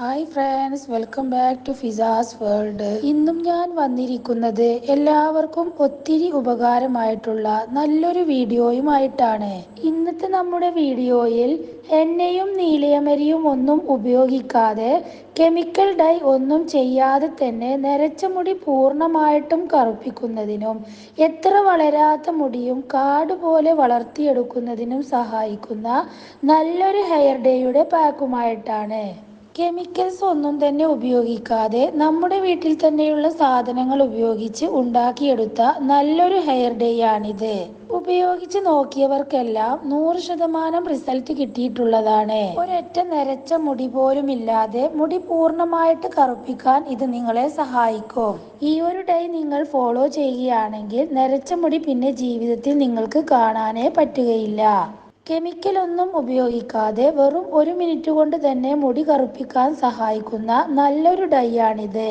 Hi friends welcome back to Fiza's world ഇന്നും ഞാൻ വന്നിരിക്കുന്നത് എല്ലാവർക്കും ഒത്തിരി ഉപകാരമായിട്ടുള്ള നല്ലൊരു വീഡിയോയുമായിട്ടാണ്. ഇന്നത്തെ നമ്മുടെ വീഡിയോയിൽ എണ്ണയും നീലയമരിയും ഒന്നും ഉപയോഗിക്കാതെ കെമിക്കൽ ഡൈ ഒന്നും ചെയ്യാതെ തന്നെ നരച്ച മുടി പൂർണമായിട്ടും കറുപ്പിക്കുന്നതിനും എത്ര വളരാത്ത മുടിയും കാട് പോലെ വളർത്തിയെടുക്കുന്നതിനും സഹായിക്കുന്ന നല്ലൊരു ഹെയർ ഡേയുടെ പാക്കുമായിട്ടാണ്. കെമിക്കൽസ് ഒന്നും തന്നെ ഉപയോഗിക്കാതെ നമ്മുടെ വീട്ടിൽ തന്നെയുള്ള സാധനങ്ങൾ ഉപയോഗിച്ച് ഉണ്ടാക്കിയെടുത്ത നല്ലൊരു ഹെയർ ഡേ ആണിത്. ഉപയോഗിച്ച് നോക്കിയവർക്കെല്ലാം നൂറ് ശതമാനം റിസൾട്ട് കിട്ടിയിട്ടുള്ളതാണ്. ഒരൊറ്റ നരച്ച മുടി പോലും ഇല്ലാതെ മുടി പൂർണമായിട്ട് കറുപ്പിക്കാൻ ഇത് നിങ്ങളെ സഹായിക്കും. ഈ ഒരു ഡേ നിങ്ങൾ ഫോളോ ചെയ്യുകയാണെങ്കിൽ നരച്ച മുടി പിന്നെ ജീവിതത്തിൽ നിങ്ങൾക്ക് കാണാനേ പറ്റുകയില്ല. കെമിക്കൽ ഒന്നും ഉപയോഗിക്കാതെ വെറും ഒരു മിനിറ്റ് കൊണ്ട് തന്നെ മുടി കറുപ്പിക്കാൻ സഹായിക്കുന്ന നല്ലൊരു ഡൈ ആണിത്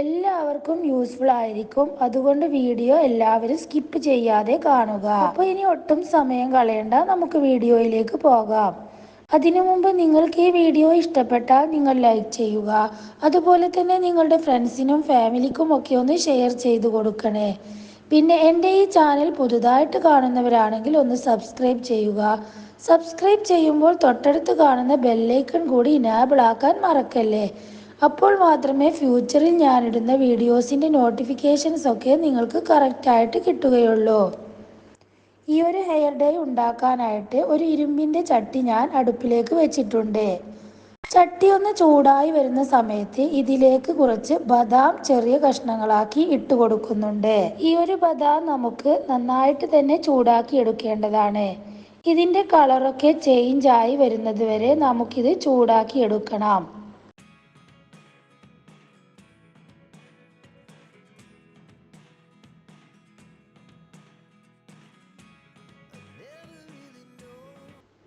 എല്ലാവർക്കും യൂസ്ഫുൾ ആയിരിക്കും. അതുകൊണ്ട് വീഡിയോ എല്ലാവരും സ്കിപ്പ് ചെയ്യാതെ കാണുക. അപ്പൊ ഇനി ഒട്ടും സമയം കളയണ്ട. നമുക്ക് വീഡിയോയിലേക്ക് പോകാം. അതിനു മുമ്പ് നിങ്ങൾക്ക് ഈ വീഡിയോ ഇഷ്ടപ്പെട്ടാൽ നിങ്ങൾ ലൈക്ക് ചെയ്യുക. അതുപോലെ തന്നെ നിങ്ങളുടെ ഫ്രണ്ട്സിനും ഫാമിലിക്കും ഒക്കെ ഒന്ന് ഷെയർ ചെയ്തു കൊടുക്കണേ. പിന്നെ എന്റെ ഈ ചാനൽ പുതുതായിട്ട് കാണുന്നവരാണെങ്കിൽ ഒന്ന് സബ്സ്ക്രൈബ് ചെയ്യുക. സബ്സ്ക്രൈബ് ചെയ്യുമ്പോൾ തൊട്ടടുത്ത് കാണുന്ന ബെല്ലൈക്കൺ കൂടി ഇനാബിൾ ആക്കാൻ മറക്കല്ലേ? അപ്പോൾ മാത്രമേ ഫ്യൂച്ചറിൽ ഞാനിടുന്ന വീഡിയോസിന്റെ നോട്ടിഫിക്കേഷൻസ് ഒക്കെ നിങ്ങൾക്ക് കറക്റ്റായിട്ട് കിട്ടുകയുള്ളൂ. ഈ ഒരു ഹെയർ ഡേ ഉണ്ടാക്കാനായിട്ട് ഒരു ഇരുമ്പിന്റെ ചട്ടി ഞാൻ അടുപ്പിലേക്ക് വെച്ചിട്ടുണ്ട്. ചട്ടി ഒന്ന് ചൂടായി വരുന്ന സമയത്ത് ഇതിലേക്ക് കുറച്ച് ബദാം ചെറിയ കഷ്ണങ്ങളാക്കി ഇട്ട് കൊടുക്കുന്നുണ്ട്. ഈ ഒരു ബദാം നമുക്ക് നന്നായിട്ട് തന്നെ ചൂടാക്കി എടുക്കേണ്ടതാണ്. ഇതിന്റെ കളറൊക്കെ ചേഞ്ച് ആയി വരുന്നത് വരെ നമുക്കിത് ചൂടാക്കി എടുക്കണം.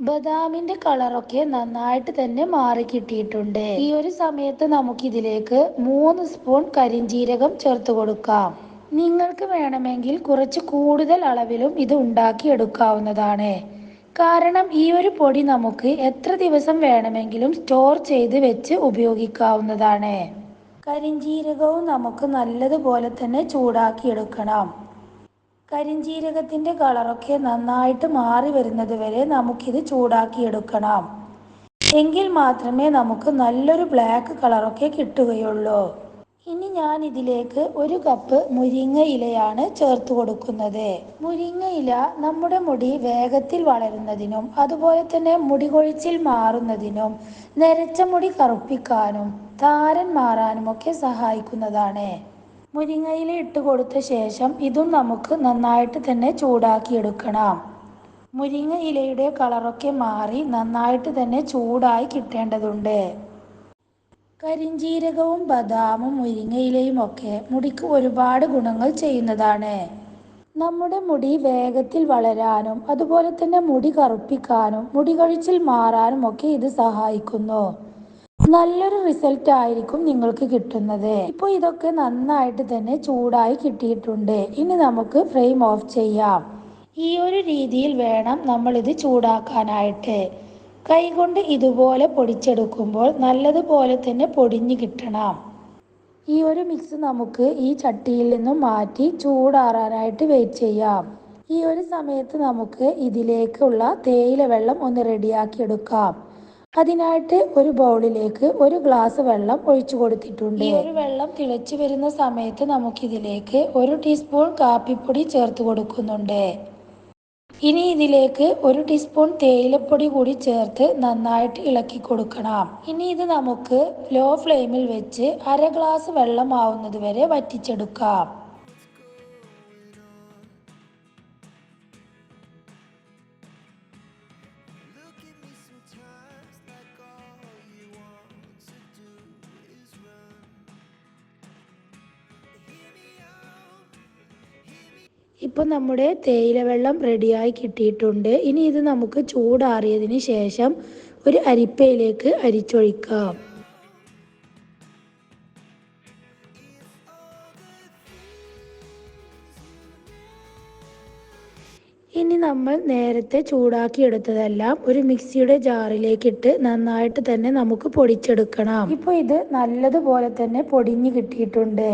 ബദാമിന്റെ കളറൊക്കെ നന്നായിട്ട് തന്നെ മാറി കിട്ടിയിട്ടുണ്ട്. ഈ ഒരു സമയത്ത് നമുക്ക് ഇതിലേക്ക് മൂന്ന് സ്പൂൺ കരിഞ്ജീരകം ചേർത്ത് കൊടുക്കാം. നിങ്ങൾക്ക് വേണമെങ്കിൽ കുറച്ച് കൂടുതൽ അളവിലും ഇത് ഉണ്ടാക്കി എടുക്കാവുന്നതാണ്. കാരണം ഈ ഒരു പൊടി നമുക്ക് എത്ര ദിവസം വേണമെങ്കിലും സ്റ്റോർ ചെയ്ത് വെച്ച് ഉപയോഗിക്കാവുന്നതാണ്. കരിഞ്ജീരകവും നമുക്ക് നല്ലതുപോലെ തന്നെ ചൂടാക്കി എടുക്കണം. കരിഞ്ജീരകത്തിന്റെ കളറൊക്കെ നന്നായിട്ട് മാറി വരുന്നത് വരെ നമുക്കിത് ചൂടാക്കിയെടുക്കണം. എങ്കിൽ മാത്രമേ നമുക്ക് നല്ലൊരു ബ്ലാക്ക് കളറൊക്കെ കിട്ടുകയുള്ളൂ. ഇനി ഞാൻ ഇതിലേക്ക് ഒരു കപ്പ് മുരിങ്ങ ഇലയാണ് ചേർത്ത് കൊടുക്കുന്നത്. മുരിങ്ങ ഇല നമ്മുടെ മുടി വേഗത്തിൽ വളരുന്നതിനും അതുപോലെ തന്നെ മുടി കൊഴിച്ചിൽ മാറുന്നതിനും നരച്ച മുടി കറുപ്പിക്കാനും താരൻ മാറാനും ഒക്കെ സഹായിക്കുന്നതാണ്. മുരിങ്ങയില ഇട്ട് കൊടുത്ത ശേഷം ഇതും നമുക്ക് നന്നായിട്ട് തന്നെ ചൂടാക്കി എടുക്കണം മുരിങ്ങ ഇലയുടെ കളറൊക്കെ മാറി നന്നായിട്ട് തന്നെ ചൂടായി കിട്ടേണ്ടതുണ്ട്. കരിഞ്ജീരകവും ബദാമും മുരിങ്ങയിലയും ഒക്കെ മുടിക്ക് ഒരുപാട് ഗുണങ്ങൾ ചെയ്യുന്നതാണ്. നമ്മുടെ മുടി വേഗത്തിൽ വളരാനും അതുപോലെ തന്നെ മുടി കറുപ്പിക്കാനും മുടി കഴിച്ചിൽ മാറാനും ഒക്കെ ഇത് സഹായിക്കുന്നു. നല്ലൊരു റിസൾട്ട് ആയിരിക്കും നിങ്ങൾക്ക് കിട്ടുന്നത്. ഇപ്പോൾ ഇതൊക്കെ നന്നായിട്ട് തന്നെ ചൂടായി കിട്ടിയിട്ടുണ്ട്. ഇനി നമുക്ക് ഫ്ലെയിം ഓഫ് ചെയ്യാം. ഈ ഒരു രീതിയിൽ വേണം നമ്മൾ ഇത് ചൂടാക്കാനായിട്ട്. കൈകൊണ്ട് ഇതുപോലെ പൊടിച്ചെടുക്കുമ്പോൾ നല്ലതുപോലെ തന്നെ പൊടിഞ്ഞു കിട്ടണം. ഈ ഒരു മിക്സ് നമുക്ക് ഈ ചട്ടിയിൽ നിന്നും മാറ്റി ചൂടാറാനായിട്ട് വെയിറ്റ് ചെയ്യാം. ഈ ഒരു സമയത്ത് നമുക്ക് ഇതിലേക്കുള്ള തേയില വെള്ളം ഒന്ന് റെഡിയാക്കി എടുക്കാം. അതിനായിട്ട് ഒരു ബൗളിലേക്ക് ഒരു ഗ്ലാസ് വെള്ളം ഒഴിച്ചു കൊടുത്തിട്ടുണ്ട്. ഈ ഒരു വെള്ളം തിളച്ചു വരുന്ന സമയത്ത് നമുക്കിതിലേക്ക് ഒരു ടീസ്പൂൺ കാപ്പിപ്പൊടി ചേർത്ത് കൊടുക്കുന്നുണ്ട്. ഇനി ഇതിലേക്ക് ഒരു ടീസ്പൂൺ തേയിലപ്പൊടി കൂടി ചേർത്ത് നന്നായിട്ട് ഇളക്കി കൊടുക്കണം. ഇനി ഇത് നമുക്ക് ലോ ഫ്ലെയിമിൽ വെച്ച് അര ഗ്ലാസ് വെള്ളം ആവുന്നത് വരെ വറ്റിച്ചെടുക്കാം. ഇപ്പം നമ്മുടെ തേയില വെള്ളം റെഡിയായി കിട്ടിയിട്ടുണ്ട്. ഇനി ഇത് നമുക്ക് ചൂടാറിയതിന് ശേഷം ഒരു അരിപ്പയിലേക്ക് അരിച്ചൊഴിക്കാം. ഇനി നമ്മൾ നേരത്തെ ചൂടാക്കി എടുത്തതെല്ലാം ഒരു മിക്സിയുടെ ജാറിലേക്കിട്ട് നന്നായിട്ട് തന്നെ നമുക്ക് പൊടിച്ചെടുക്കണം. ഇപ്പോൾ ഇത് നല്ലതുപോലെ തന്നെ പൊടിഞ്ഞു കിട്ടിയിട്ടുണ്ട്.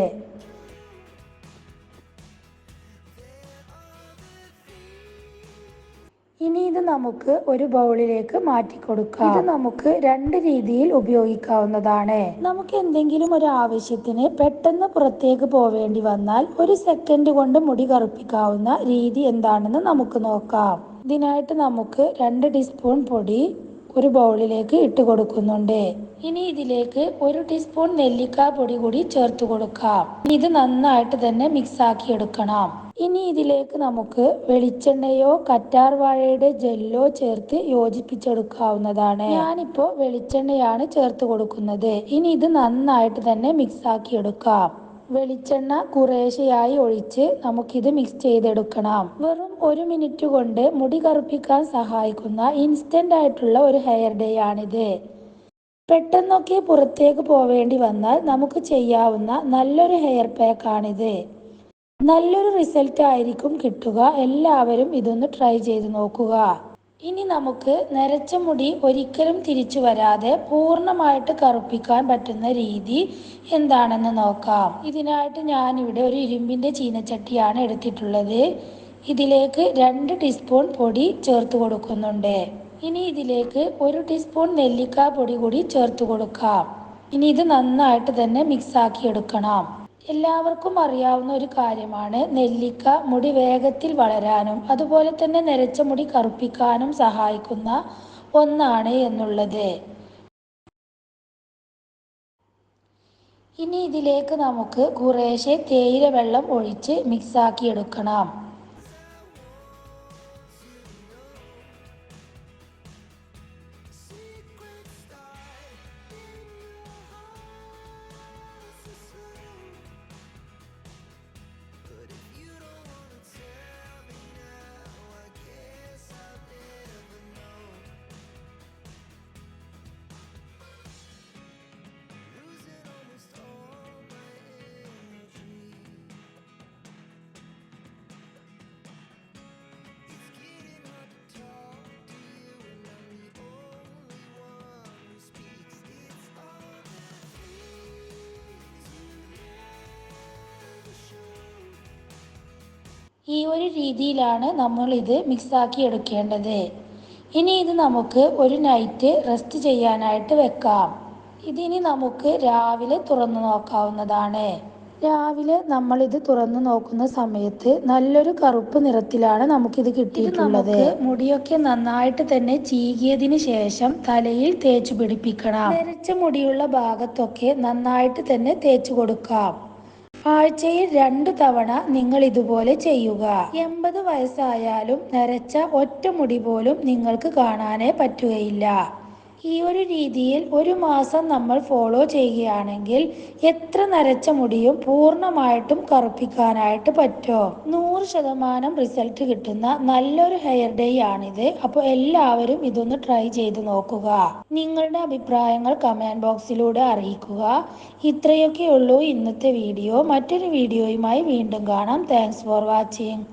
ഇനി ഇത് നമുക്ക് ഒരു ബൗളിലേക്ക് മാറ്റി കൊടുക്കാം ഇത് നമുക്ക് രണ്ട് രീതിയിൽ ഉപയോഗിക്കാവുന്നതാണ്. നമുക്ക് എന്തെങ്കിലും ഒരു ആവശ്യത്തിന് പെട്ടെന്ന് പുറത്തേക്ക് പോവേണ്ടി വന്നാൽ ഒരു സെക്കൻഡ് കൊണ്ട് മുടി കറുപ്പിക്കാവുന്ന രീതി എന്താണെന്ന് നമുക്ക് നോക്കാം. ഇതിനായിട്ട് നമുക്ക് രണ്ട് ടീസ്പൂൺ പൊടി ഒരു ബൗളിലേക്ക് ഇട്ട് കൊടുക്കുന്നുണ്ട്. ഇനി ഇതിലേക്ക് ഒരു ടീസ്പൂൺ നെല്ലിക്ക പൊടി കൂടി ചേർത്ത് കൊടുക്കാം. ഇത് നന്നായിട്ട് തന്നെ മിക്സ് ആക്കി എടുക്കണം. ഇനി ഇതിലേക്ക് നമുക്ക് വെളിച്ചെണ്ണയോ കറ്റാർ വാഴയുടെ ജെല്ലോ ചേർത്ത് യോജിപ്പിച്ചെടുക്കാവുന്നതാണ്. ഞാനിപ്പോ വെളിച്ചെണ്ണയാണ് ചേർത്ത് കൊടുക്കുന്നത്. ഇനി ഇത് നന്നായിട്ട് തന്നെ മിക്സ് ആക്കി എടുക്കാം വെളിച്ചെണ്ണ കുറേശ്ശെയായി ഒഴിച്ച് നമുക്കിത് മിക്സ് ചെയ്തെടുക്കണം. വെറും ഒരു മിനിറ്റ് കൊണ്ട് മുടി കറുപ്പിക്കാൻ സഹായിക്കുന്ന ഇൻസ്റ്റന്റ് ആയിട്ടുള്ള ഒരു ഹെയർ ഡേ ആണിത്. പെട്ടെന്നൊക്കെ പുറത്തേക്ക് പോവേണ്ടി വന്നാൽ നമുക്ക് ചെയ്യാവുന്ന നല്ലൊരു ഹെയർ പാക്ക് ആണിത്. നല്ലൊരു റിസൾട്ട് ആയിരിക്കും കിട്ടുക. എല്ലാവരും ഇതൊന്ന് ട്രൈ ചെയ്ത് നോക്കുക. ഇനി നമുക്ക് നരച്ച മുടി ഒരിക്കലും തിരിച്ചു വരാതെ പൂർണമായിട്ട് കറുപ്പിക്കാൻ പറ്റുന്ന രീതി എന്താണെന്ന് നോക്കാം. ഇതിനായിട്ട് ഞാനിവിടെ ഒരു ഇരുമ്പിന്റെ ചീനച്ചട്ടിയാണ് എടുത്തിട്ടുള്ളത്. ഇതിലേക്ക് രണ്ട് ടീസ്പൂൺ പൊടി ചേർത്ത് കൊടുക്കുന്നുണ്ട്. ഇനി ഇതിലേക്ക് ഒരു ടീസ്പൂൺ നെല്ലിക്ക പൊടി കൂടി ചേർത്ത് കൊടുക്കാം. ഇനി ഇത് നന്നായിട്ട് തന്നെ മിക്സാക്കി എടുക്കണം. എല്ലാവർക്കും അറിയാവുന്ന ഒരു കാര്യമാണ് നെല്ലിക്ക മുടി വേഗത്തിൽ വളരാനും അതുപോലെ തന്നെ നരച്ച മുടി കറുപ്പിക്കാനും സഹായിക്കുന്ന ഒന്നാണ് എന്നുള്ളത്. ഇനി ഇതിലേക്ക് നമുക്ക് കുറേശ്ശെ തേയില വെള്ളം ഒഴിച്ച് മിക്സാക്കി എടുക്കണം ഈ ഒരു രീതിയിലാണ് നമ്മൾ ഇത് മിക്സാക്കി എടുക്കേണ്ടത്. ഇനി ഇത് നമുക്ക് ഒരു നൈറ്റ് റെസ്റ്റ് ചെയ്യാനായിട്ട് വെക്കാം. ഇതിനി നമുക്ക് രാവിലെ തുറന്നു നോക്കാവുന്നതാണ്. രാവിലെ നമ്മൾ ഇത് തുറന്നു നോക്കുന്ന സമയത്ത് നല്ലൊരു കറുപ്പ് നിറത്തിലാണ് നമുക്കിത് കിട്ടിയിട്ടുള്ളത്. മുടിയൊക്കെ നന്നായിട്ട് തന്നെ ചീകിയതിന് ശേഷം തലയിൽ തേച്ചു പിടിപ്പിക്കണം. നരച്ച മുടിയുള്ള ഭാഗത്തൊക്കെ നന്നായിട്ട് തന്നെ തേച്ചു കൊടുക്കാം. ആഴ്ചയിൽ രണ്ടു തവണ നിങ്ങൾ ഇതുപോലെ ചെയ്യുക. എൺപത് വയസ്സായാലും നരച്ച ഒറ്റ മുടി പോലും നിങ്ങൾക്ക് കാണാനേ പറ്റുകയില്ല. ഈ ഒരു രീതിയിൽ ഒരു മാസം നമ്മൾ ഫോളോ ചെയ്യുകയാണെങ്കിൽ എത്ര നരച്ച മുടിയും പൂർണമായിട്ടും കറുപ്പിക്കാനായിട്ട് പറ്റുമോ നൂറ് ശതമാനം റിസൾട്ട് കിട്ടുന്ന നല്ലൊരു ഹെയർ ഡേ ആണിത്. അപ്പോൾ എല്ലാവരും ഇതൊന്ന് ട്രൈ ചെയ്ത് നോക്കുക. നിങ്ങളുടെ അഭിപ്രായങ്ങൾ കമന്റ് ബോക്സിലൂടെ അറിയിക്കുക. ഇത്രയൊക്കെയുള്ളൂ ഇന്നത്തെ വീഡിയോ മറ്റൊരു വീഡിയോയുമായി വീണ്ടും കാണാം. Thanks for watching